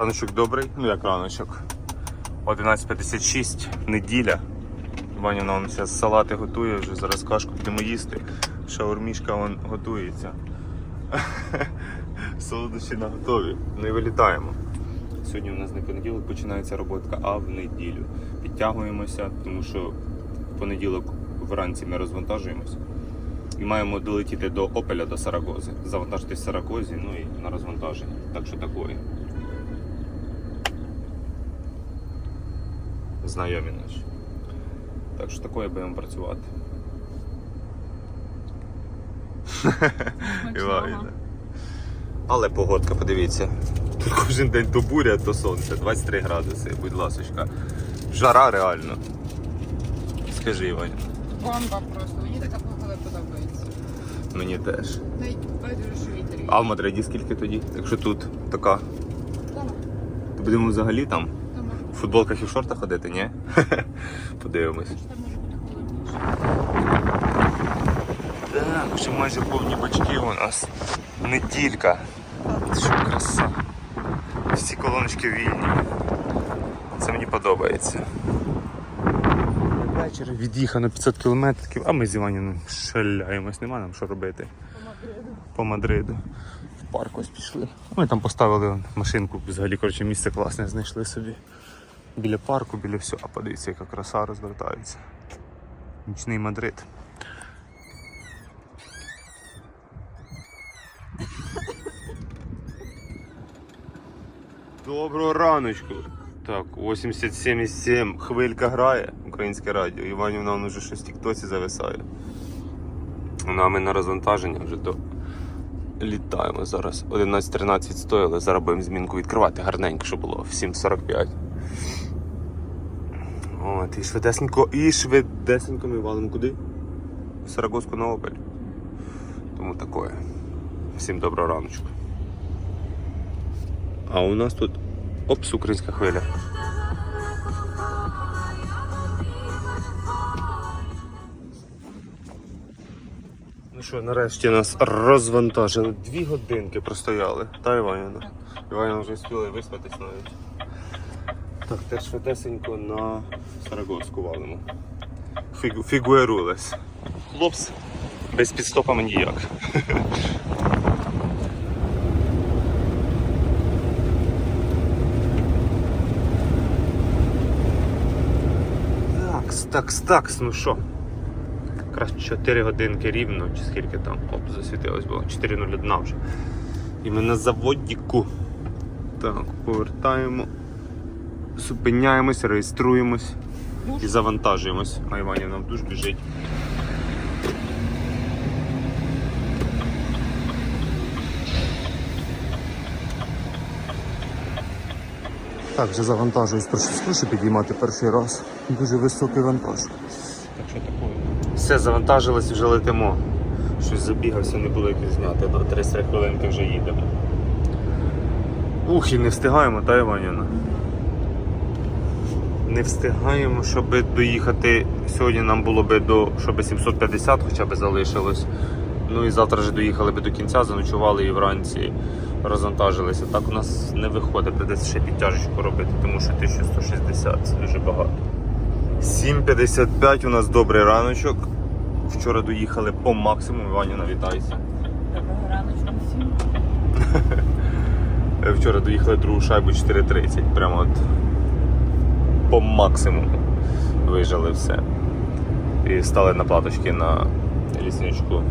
Раночок добрий, ну як раночок. 11.56, неділя. Ваня нам зараз салати готує, вже зараз кашку будемо їсти. Шаурмішка вон готується. Солодощі на готові. І вилітаємо. Сьогодні у нас не понеділок починається роботка, а в неділю. Підтягуємося, тому що в понеділок вранці ми розвантажуємося. І маємо долетіти до Опеля до Сарагози. Завантажитись в Сарагозі, ну і на розвантаження. Так що такое. Знайомі наші. Так що такое будемо працювати. Але погодка, подивіться. Тут кожен день то буря, то сонце. 23 градуси, будь ласочка. Жара реально. Скажи, Іваня. Бомба просто. Мені така погода подобається. Мені теж. А в Мадриді скільки тоді? Якщо тут така. То будемо взагалі там В футболках і в шортах ходити, ні? Подивимось. Так, вже майже повні бачки у нас. Неділька. Що краса. Всі колоночки вільні. Це мені подобається. Вечір від'їхано 500 кілометрів, а ми з Іваніним шаляємось, нема нам що робити. По Мадриду. В парк ось пішли. Ми там поставили машинку, взагалі коротше, місце класне знайшли собі. Біля парку, біля всього. А подивіться, яка краса розвертається. Нічний Мадрид. Доброго раночку. Так, 87,7. Хвилька грає, українське радіо. Іванівна вон вже щось в тіктоці зависає. Ну, а ми на розвантаження вже то літаємо зараз. 11.13 стоїли, зараз будемо змінку відкривати гарненько, щоб було в 7.45. От, і швидесенько, і швидесенько ми валимо куди? В Сарагоску на Опель. Тому такое. Всім доброго раночку. А у нас тут опс, українська хвиля. Ну що, нарешті нас розвантажили. Дві годинки простояли. Та Іванівна. Іванівна вже встигла виспатись навіть. Так, теж швидесенько на Сарагоску валимо. Фігу, фігуерулес. Хлопс, без підстопами ніяк. Такс, такс, такс, ну що? Якраз 4 годинки рівно, чи скільки там, оп, засвітилось було, 4.01 вже. І ми на заводіку. Так, повертаємо, зупиняємось, реєструємось і завантажуємось. А Іванів нам дуже біжить. Так, вже завантажуюсь трошки скруші підіймати перший раз. Дуже високий вантаж. Так що такое? Все, завантажилось вже летимо. Щось забігався, не було як зняти. До 30 хвилинки вже їдемо. Ух, і не встигаємо, та Іванівна? Не встигаємо, щоб доїхати. Сьогодні нам було би до щоб 750 хоча б залишилось. Ну і завтра вже доїхали би до кінця, заночували і вранці розвантажилися. Так у нас не виходить, придеться ще підтяжечку робити, тому що 1160 це дуже багато. 7.55 у нас добрий раночок. Вчора доїхали по максимуму, Іваніна, вітайся. Доброго раночку всім. Вчора доїхали другу шайбу 4.30. Прямо от по максимуму вижили все. І стали на платочки на лісничку.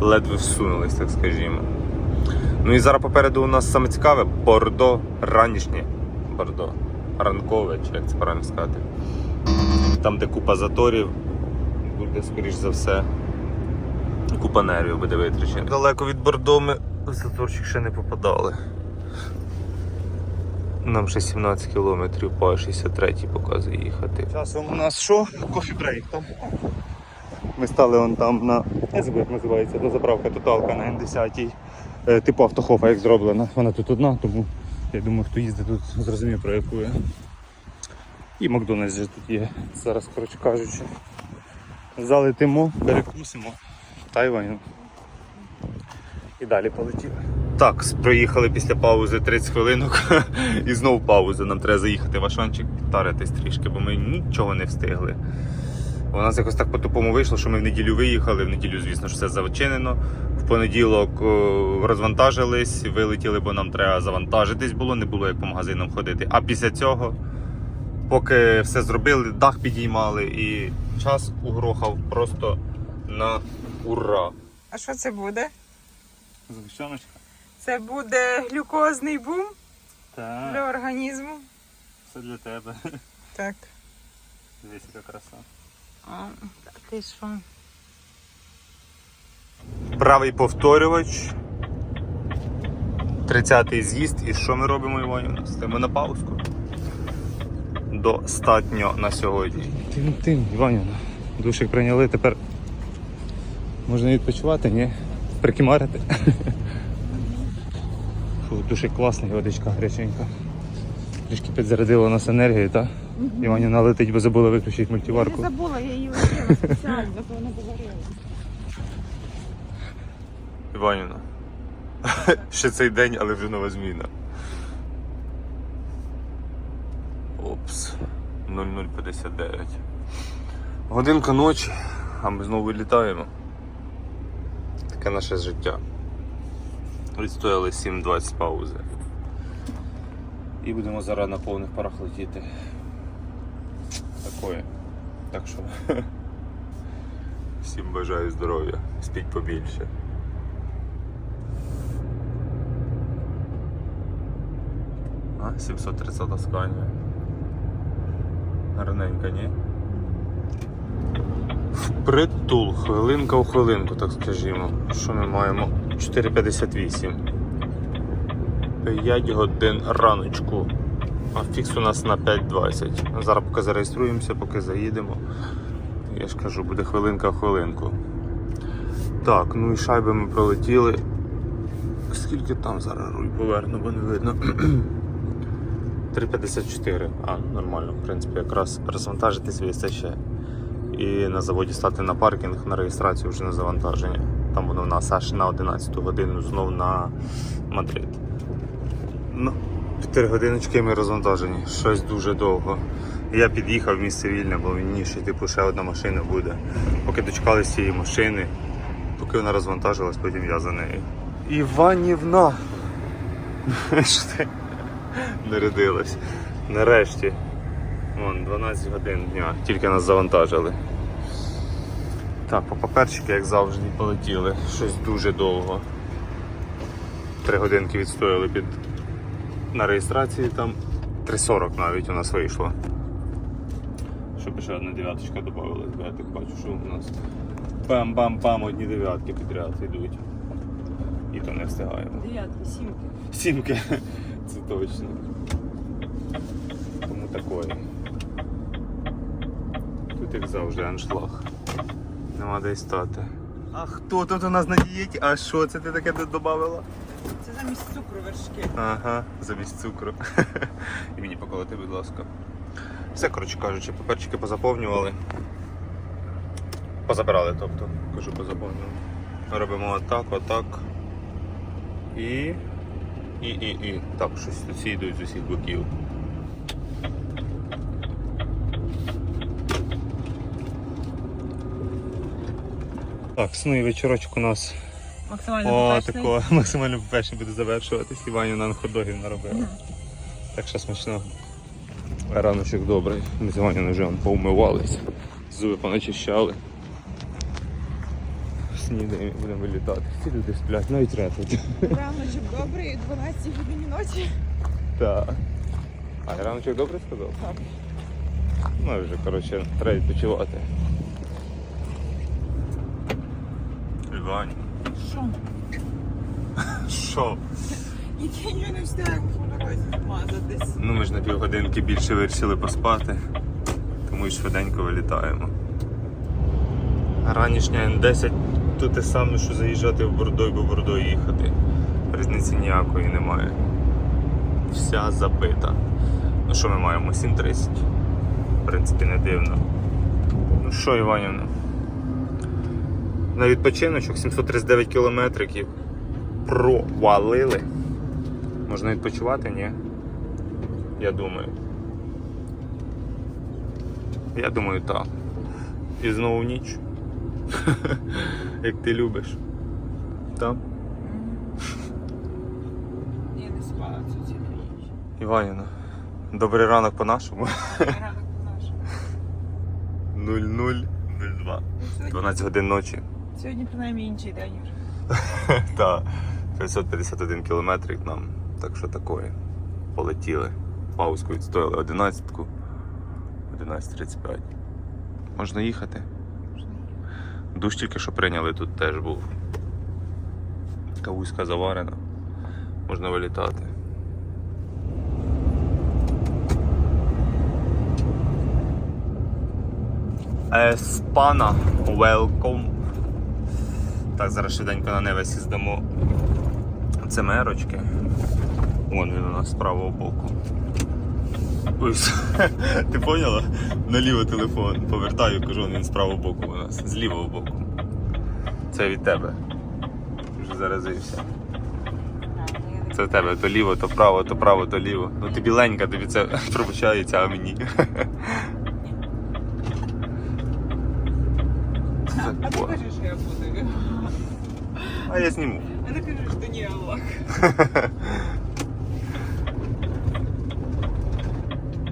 Ледве всунулись, так скажімо. Ну і зараз попереду у нас саме цікаве бордо ранішнє. Бордо. Ранкове, чи як це правильно сказати. Там, де купа заторів, буде, скоріш за все, купа нервів буде витрачена. Далеко від бордо ми в заторчик ще не попадали. Нам ще 17 кілометрів по 63 показує їхати. Часом у нас що? Кофі-брейк там. Ми стали вон там на забув, як називається, до заправка тоталка на Н10. Е, Типу автохофа як зроблена. Вона тут одна, тому я думаю, хто їздить тут зрозуміє про яку я. І Макдональдс же тут є. Зараз, коротше кажучи. Залетимо, перекусимо. Тайвань. І далі полетіли. Так, проїхали після паузи 30 хвилинок і знов пауза. Нам треба заїхати в Ашанчик, підтаритись трішки, бо ми нічого не встигли. У нас якось так по-тупому вийшло, що ми в неділю виїхали. В неділю, звісно, що все зачинено. В понеділок розвантажились, вилетіли, бо нам треба завантажитись було, не було як по магазинам ходити. А після цього, поки все зробили, дах підіймали і час угрохав просто на ура. А що це буде? Згущеночка? Це буде глюкозний бум Так, для організму. все для тебе. Так. Дивись, яка краса. А, та ти що? Правий повторювач. 30-й з'їзд. І що ми робимо, Іванівна? Стаємо на паузку. Достатньо на сьогодні. Тим, тим, Іванівна. Душик прийняли, тепер можна відпочивати, ні? Прикимарити. Фу, душик класний, водичка гаряченька. Трішки підзарядила нас енергію, так? Іванівна летить, бо забула виключити мультиварку. забула, я її лишила спеціально, то вона поварила. Іванівна. Ще цей день, але вже нова зміна. Опс. 0059. Годинка ночі, а ми знову вилітаємо. Таке наше життя. Відстояли 7-20 паузи. І будемо зараз на повних парах летіти. Такое. Так що. Всім бажаю здоров'я. Спіть побільше. А, 730 скання. Гарненька, ні? Впритул, хвилинка у хвилинку, так скажімо. Що ми маємо? 4.58. 5 годин раночку. А фікс у нас на 5.20. Зараз поки зареєструємося, поки заїдемо. Я ж кажу, буде хвилинка в хвилинку. Так, ну і шайби ми пролетіли. Скільки там зараз руль поверну, бо не видно. 3,54. А, нормально, в принципі, якраз розвантажитись весь ще. І на заводі стати на паркінг на реєстрацію вже на завантаження. Там воно в нас аж на 11 годину знов на Мадрид. Ну, 4 годиночки ми розвантажені. Щось дуже довго. Я під'їхав місце вільне, бо мені ще типу ще одна машина буде. Поки дочекалися цієї машини, поки вона розвантажилась, потім я за нею. Іванівна! Нарядилась. Нарешті. Вон, 12 годин дня, тільки нас завантажили. Так, по паперчики, як завжди, полетіли. Щось дуже довго. Три годинки відстояли під на реєстрації там. 3.40 навіть у нас вийшло. Щоб ще одна дев'яточка додавалась, я так бачу, що у нас пам-пам-пам одні дев'ятки підряд йдуть. І то не встигаємо. Дев'ятки, сімки. Сімки, це точно. Тому такое. Тут як завжди аншлаг. Нема де й стати. А хто тут у нас на дієті? А що це ти таке тут додавала? Це замість цукру вершки. Ага, замість цукру. І мені поколоти, будь ласка. Все, коротше кажучи, паперчики позаповнювали. Позабирали, тобто, кажу, позаповнювали. Робимо отак, отак. І. І, і, і. Так, щось тут всі йдуть з усіх боків. Так, ну і вечорочок у нас Максимально о, такого максимально попешно буде завершуватись. Івані на ходогів наробила. Так що смачно. Раночок добрий. Ми з Іваніною вже вон поумивались, зуби поначищали. Снідаємо і будемо вилітати. Ці люди сплять, навіть ретуть. Раночок добрий, 12 годині ночі. Так. А раночок добре сказав? Так. Ну вже, коротше, треба відпочивати. Івань. Що? Що? Я нічого не встигаю по змазатись. Ну ми ж на півгодинки більше вирішили поспати, тому і швиденько вилітаємо. Ранішня Н10 то те саме, що заїжджати в Бордой, бо Бордой їхати. Різниці ніякої немає. Вся забита. Ну що ми маємо? 7.30. В принципі, не дивно. Ну що, Іванівна? На відпочиночок 739 кілометриків. провалили. Можна відпочивати, ні? Я думаю. Я думаю, так. І знову ніч. Як ти любиш. Так? Я не спала цю цілу ніч. Іванівна. Добрий ранок по-нашому. Ранок по-нашому. 0002. Ну, 12 годин ночі. Сьогодні принаймні інший день вже. Та 551 кілометрик нам. Так що такое. Полетіли. Паузку відстояли 11-ку. 11.35. Можна їхати. Душ тільки що прийняли, тут теж був. Кавуська заварена. Можна вилітати. Еспана, welcome. Так, зараз швиденько на невесі здамо цемерочки. Вон він у нас з правого боку. Ой, ти поняла? Наліво телефон повертаю, кажу, він з правого боку у нас, з лівого боку. Це від тебе. Вже заразився. Це в тебе то ліво, то право, то право, то ліво. Ну ти біленька, тобі це пробачається, а мені. Це А ти такое. кажеш, що я буду. А я зніму. А ти кажеш, що ні, Аллах.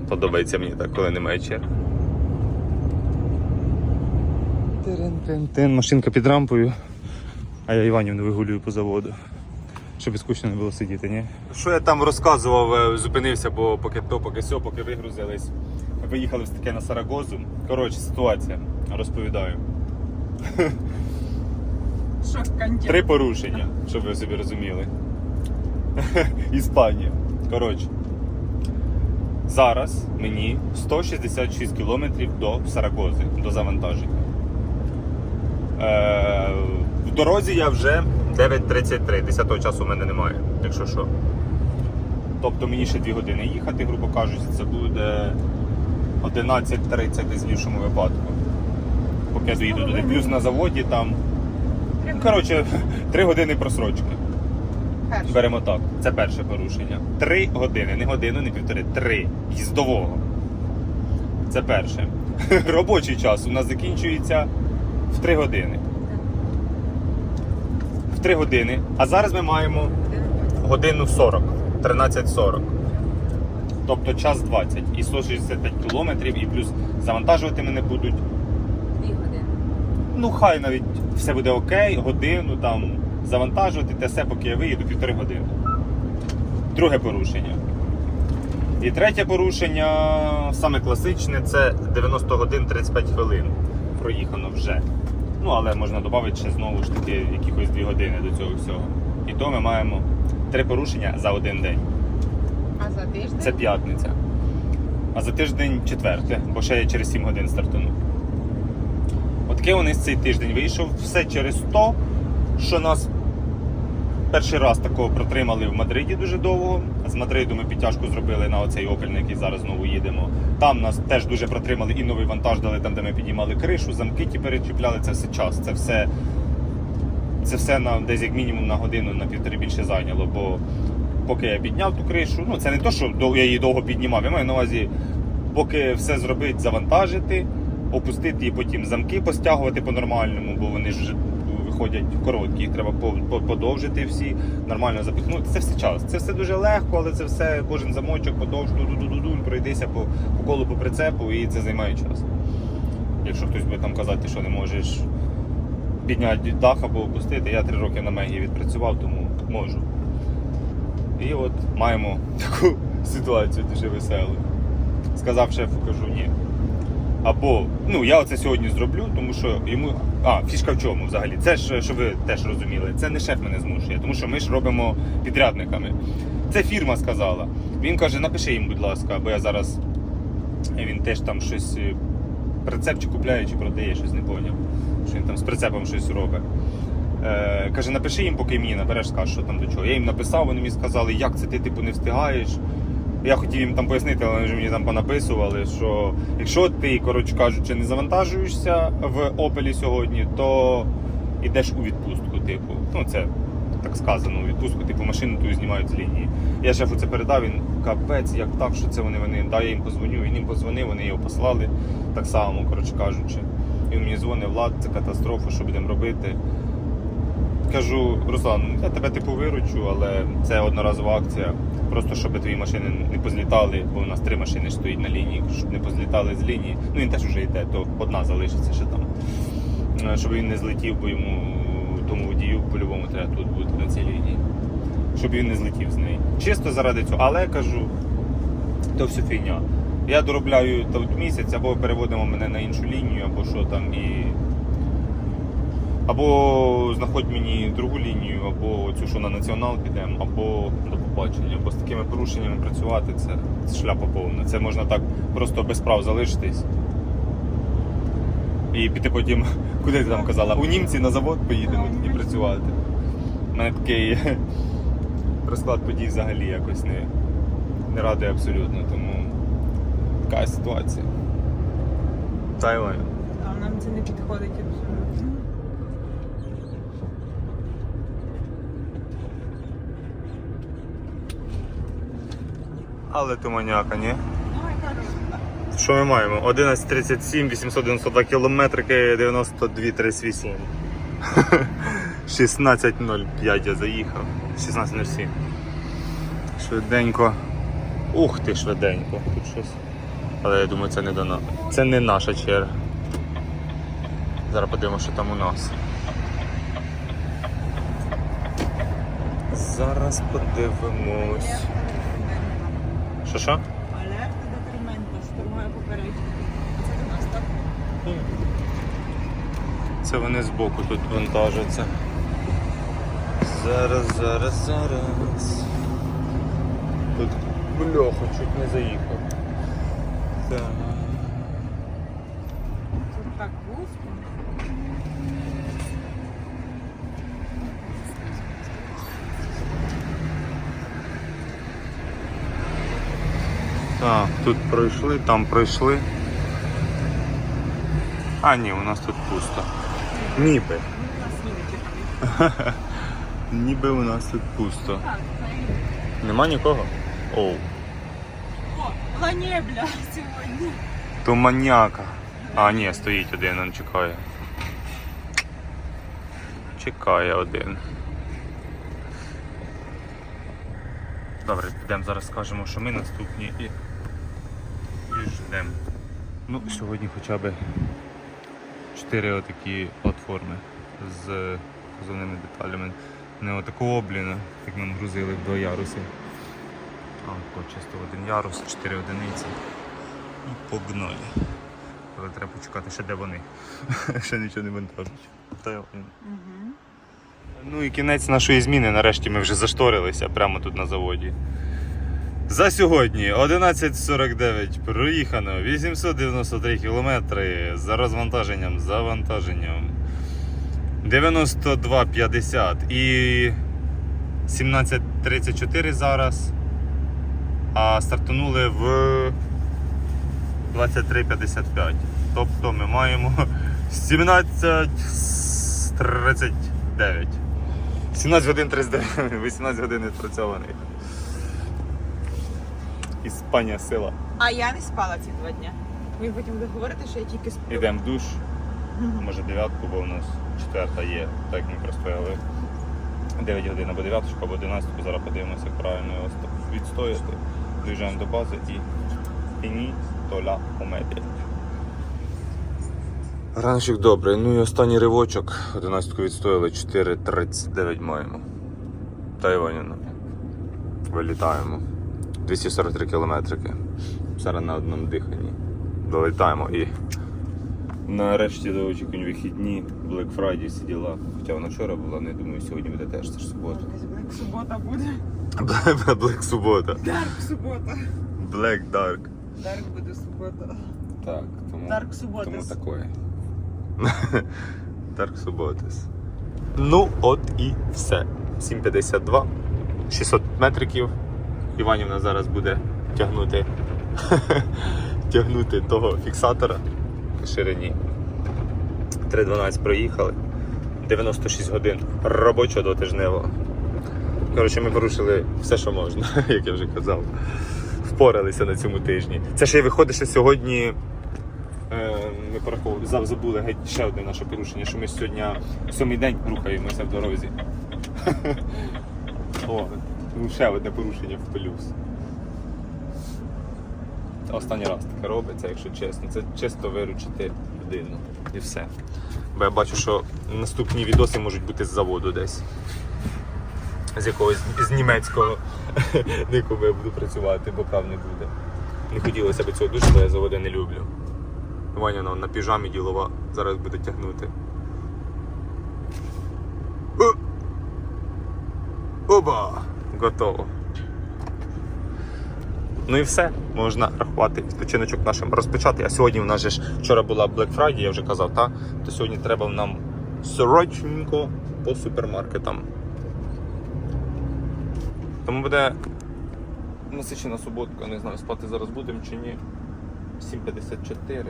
Подобається мені так, коли немає черг. Тин, машинка під рампою, а я Іванівну вигулюю по заводу. Щоб скучно не було сидіти, ні? Що я там розказував, е, зупинився, бо поки то, поки сьо, поки вигрузились. Виїхали в таке на Сарагозу. Коротше, ситуація. Розповідаю. Три порушення, щоб ви собі розуміли. Іспанія. Коротше. Зараз мені 166 кілометрів до Сарагози, до завантаження. Е, в дорозі я вже 9.33, 10 часу в мене немає, якщо що. Тобто мені ще 2 години їхати, грубо кажучи, це буде 11.30 десь в іншому випадку. Поки я доїду туди. Плюс на заводі там. Ну, коротше, 3 години просрочки. Перший. Беремо так. Це перше порушення. Три години, не годину, не півтори, три їздового. Це перше. Робочий час у нас закінчується в три години. В три години. А зараз ми маємо годину 40, 13.40. Тобто час 20 і 165 кілометрів, і плюс завантажувати мене будуть. Ну, хай навіть все буде окей, годину там завантажувати те все, поки я виїду півтори години. Друге порушення. І третє порушення, саме класичне, це 90 годин 35 хвилин. Проїхано вже. Ну, але можна додати ще знову ж таки якихось 2 години до цього всього. І то ми маємо три порушення за один день. А за тиждень? Це п'ятниця. А за тиждень четверте, бо ще я через 7 годин стартану. Отаке у нас цей тиждень вийшов. Все через то, що нас перший раз такого протримали в Мадриді дуже довго. З Мадриду ми підтяжку зробили на оцей Opel, на який зараз знову їдемо. Там нас теж дуже протримали і новий вантаж дали там, де ми піднімали кришу, замки ті перечіпляли. Це все час. Це все, це все на десь як мінімум на годину, на півтори більше зайняло. Бо поки я підняв ту кришу, ну це не то, що я її довго піднімав. Я маю на увазі, поки все зробити, завантажити, опустити і потім замки постягувати по-нормальному, бо вони ж виходять короткі, їх треба по- по- подовжити всі, нормально запихнути. Це все час. Це все дуже легко, але це все, кожен замочок подовж, ду-ду-ду-ду, пройдися по, по колу по прицепу, і це займає час. Якщо хтось буде там казати, що не можеш підняти дах або опустити, я три роки на мегі відпрацював, тому можу. І от маємо таку ситуацію дуже веселу. Сказав шефу, кажу, ні. Або, ну я оце сьогодні зроблю, тому що йому. А, фішка в чому взагалі? Це ж, щоб ви теж розуміли, це не шеф мене змушує, тому що ми ж робимо підрядниками. Це фірма сказала. Він каже, напиши їм, будь ласка, бо я зараз. Він теж там щось е, прицеп чи купляє, чи продає, щось не поняв. Що він там з прицепом щось робить. Е, каже, напиши їм, поки мені набереш, скажеш, що там до чого. Я їм написав, вони мені сказали, як це ти типу не встигаєш. Я хотів їм там пояснити, але вони вже мені там понаписували, що якщо ти, коротше кажучи, не завантажуєшся в Опелі сьогодні, то йдеш у відпустку, типу. Ну, це так сказано, у відпустку, типу машину ту знімають з лінії. Я шефу це передав, він капець, як так, що це вони вони. Да, я їм позвоню, він їм позвонив, вони його послали так само, коротше кажучи. Він мені дзвонив, Влад, це катастрофа, що будемо робити. Кажу, Руслан, я тебе типу виручу, але це одноразова акція. Просто щоб твої машини не позлітали, бо у нас три машини стоїть на лінії, щоб не позлітали з лінії. Ну він теж вже йде, то одна залишиться ще там. Е, Щоб він не злетів, бо йому тому водію по-любому треба тут бути на цій лінії. Щоб він не злетів з неї. Чисто заради цього. Але я кажу, то все фігня. Я доробляю тут місяць, або переводимо мене на іншу лінію, або що там і. Або знаходь мені другу лінію, або цю, що на націонал підемо, або до побачення. Бо з такими порушеннями працювати це, шляпа повна. Це можна так просто без прав залишитись. І піти потім, куди ти там казала? У німці на завод поїдемо тоді працювати. У мене такий розклад подій взагалі якось не, не радує абсолютно, тому така ситуація. Тайвань. А нам це не підходить абсолютно. Але туманяка, ні? Що ми маємо? 11.37, 892 кілометрики, 92.38. 16.05 я заїхав. 16.07. Швиденько. Ух ти, швиденько. Тут щось. Але я думаю, це не до нас. Це не наша черга. Зараз подивимося, що там у нас. Зараз подивимось. Що що? Алерта детримента, штурмує попередньо. Це до нас так? Це вони збоку тут вантажаться. Зараз, зараз, зараз. Тут бляха, чуть не заїхав. Так. Тут так густо. Так, тут пройшли, там пройшли. А ні, у нас тут пусто. Ніби. У нас ніби у нас тут пусто. Нема нікого? Оу. О, ланебля сьогодні. То маніяка. А, ні, стоїть один, він чекає. Чекає один. Добре, підемо зараз скажемо, що ми наступні і, і ждемо. Ну, сьогодні хоча б 4 отакі платформи з кузовними деталями. Не отакого, блін, як нам грузили в два яруси. А, то чисто один ярус, 4 одиниці. І погнали. Але треба почекати, ще де вони. ще нічого не. Угу. Ну і кінець нашої зміни. Нарешті ми вже зашторилися прямо тут на заводі. За сьогодні 11.49 проїхано 893 кілометри за розвантаженням, завантаженням 92.50 і 17.34 зараз. А стартанули в 23.55. Тобто ми маємо 17.39. 17 годин 39, 18 годин відпрацьованих. Іспанія сила. А я не спала ці два дня. Ви потім будете говорити, що я тільки сплю. Йдемо в душ. Може дев'ятку, бо у нас четверта є, так як ми простояли. 9 годин або 9 або 11, зараз подивимося, як правильно його відстояти. Доїжджаємо до бази і фіні толя комедія. Раночок добрий. Ну і останній ривочок. 11 відстояли 4.39 маємо. Тайваніна. Вилітаємо. 243 кілометрики. Зараз на одному диханні. Долітаємо і нарешті до очікувань вихідні. Black Friday всі діла. Хоча вона вчора була, не думаю, сьогодні буде теж, це ж субота. Блек субота буде. Black субота. Дарк субота. Black Dark. Дарк буде субота. Так, тому, Дарк субота. тому такое. Dark Суботис. Ну, от і все. 7.52, 600 метриків. Іванівна зараз буде тягнути, тягнути того фіксатора по ширині. 3.12 проїхали. 96 годин робочого до тижневого. Коротше, ми порушили все, що можна, як я вже казав. Впоралися на цьому тижні. Це ще й виходить, що сьогодні. Е, ми пораховували, забули геть ще одне наше порушення, що ми сьогодні сьомий день рухаємося в дорозі. О, ну ще одне порушення в плюс. Останній раз таке робиться, якщо чесно. Це чисто виручити людину. І все. Бо я бачу, що наступні відоси можуть бути з заводу десь. З якогось з німецького, на якому я буду працювати, бо прав не буде. Не хотілося б цього дуже, бо я заводи не люблю. Ваня ну, на піжамі ділова зараз буде тягнути. Оба! Готово. Ну і все, можна рахувати відпочиночок нашим розпочати. А сьогодні в нас же ж вчора була Black Friday, я вже казав, та? то сьогодні треба нам срочненько по супермаркетам. Тому буде насичена суботка, не знаю, спати зараз будемо чи ні. 7.54.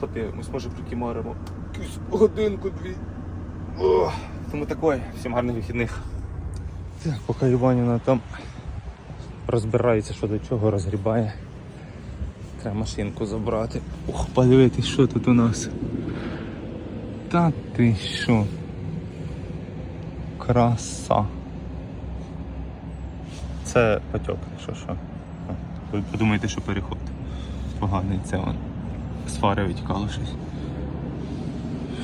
Подивимось, може прикимаримо якусь годинку-дві. Тому такое. Всім гарних вихідних. Так, поки Іванівна там розбирається, що до чого, розгрібає. Треба машинку забрати. Ох, подивитись, що тут у нас. Та ти що? Краса. Це потік, що що. Ви подумаєте, що переход. Поганий це он. З фари витікало щось.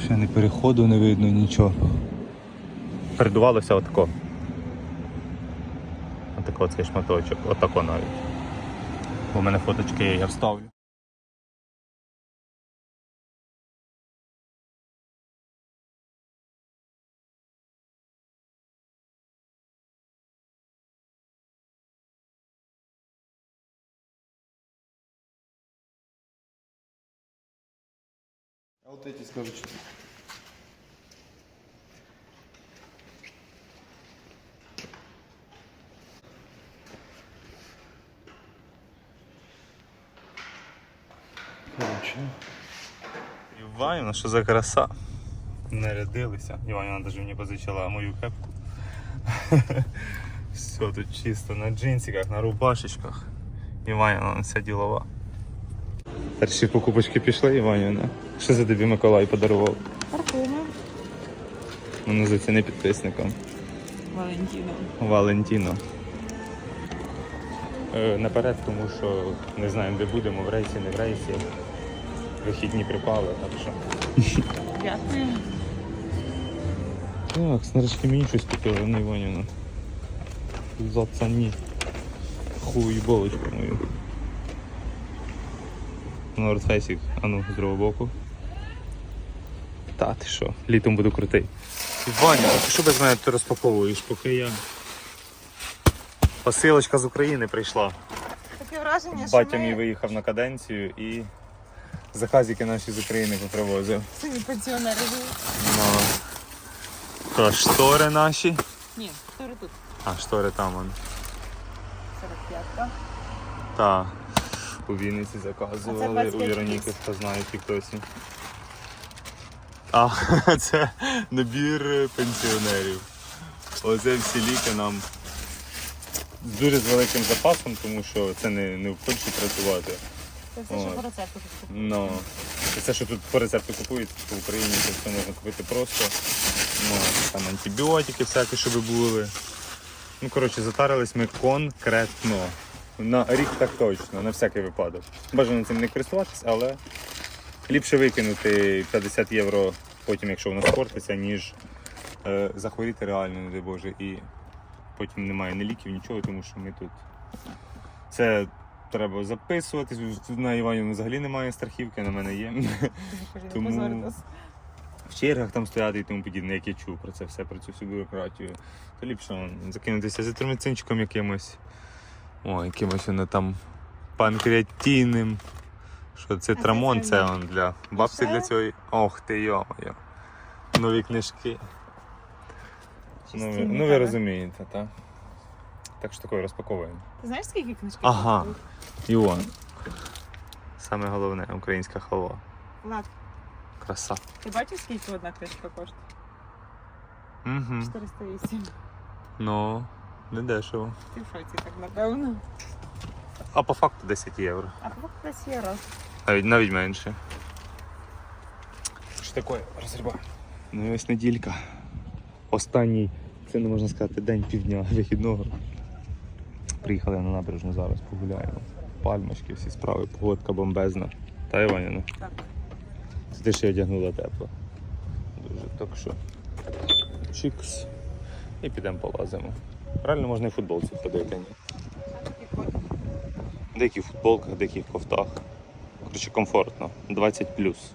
Ще не переходу не видно нічого. Передувалося отако. Отако цей шматочок, отако навіть. В мене фоточки я вставлю. А вот эти скажу, что... Іванівна, що за краса. Нарядилися. Іванівна навіть мені позичила мою кепку. Все тут чисто на джинсиках, на рубашечках. Іванівна вся ділова. Перші покупочки пішли, Іванівна. Що за тобі Миколай подарував? Парфуми. Ну, заціни підписникам. Валентіно. Валентіно. Е, наперед, тому що не знаємо, де будемо, в рейсі, не в рейсі. Вихідні припали, так що. Дякую. Так, нарешті мені щось купили, не Іванівна. За ціні. Хуй булочку мою. Нордфейсик, а ну, з другого боку. Та ти що, літом буду крутий. Ваня, а ти що без мене ти розпаковуєш, поки я. Посилочка з України прийшла. Таке враження, що Батя мій виїхав на каденцію і заказики наші з України попривозив. самі пенсіонери живуть. Ну, то штори наші. Ні, хто тут? А, штори там вон. 45-ка. Та. У Вінниці А це заказували, 25 у Вероніки, хто знає, в Тіктосі. А, це набір е, пенсіонерів. Оце всі ліки нам з дуже з великим запасом, тому що це не, не в Польщі працювати. Це все, що по рецепту тут. Ну, і все, що тут по рецепту купують, по Україні це все можна купити просто. Ну, там антибіотики всякі, щоб були. Ну, коротше, затарились ми конкретно. На рік так точно, на всякий випадок. Бажано цим не користуватись, але ліпше викинути 50 євро потім, якщо воно спортиться, ніж е, захворіти реально, не дай Боже, і потім немає ні ліків, нічого, тому що ми тут. Це треба записуватись. На Іванівну взагалі немає страхівки, на мене є. Тому- В чергах там стояти і тому подібне, як я чув про це все, про цю всю бюрократію. То ліпше закинутися з тромицинчиком якимось. О, якимось воно там панкреатійним. Що це трамон, це он для бабці для цього. Ох ти йо-моє. Нові книжки. Ну, ви- ну ви розумієте, так? Так що такое розпаковуємо. Ти знаєш, скільки книжки? Ага. Іон. Саме головне українська халва. Влад, Краса. ти бачиш, скільки одна книжка коштує? Угу. 408. Ну, не дешево. Ти в шоці так напевно. А по факту 10 євро. А по десь є раз. Навіть, навіть менше. Що таке розриба? Ну і ось неділька. Останній, це не можна сказати, день півдня вихідного. Приїхали на набережну зараз, погуляємо. Пальмочки, всі справи, погодка бомбезна. Та Іваніна, Так. ти ще одягнула тепло. Дуже так що. Чікс. І підемо полазимо. Реально можна і футболці ходити, в футболках, деякі в кофтах. Коротше, комфортно. 20 плюс.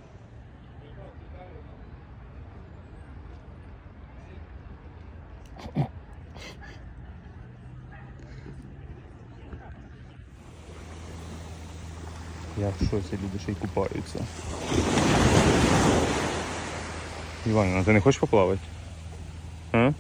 Я в люди ще й купаються. Іван, а ти не хочеш поплавати? А?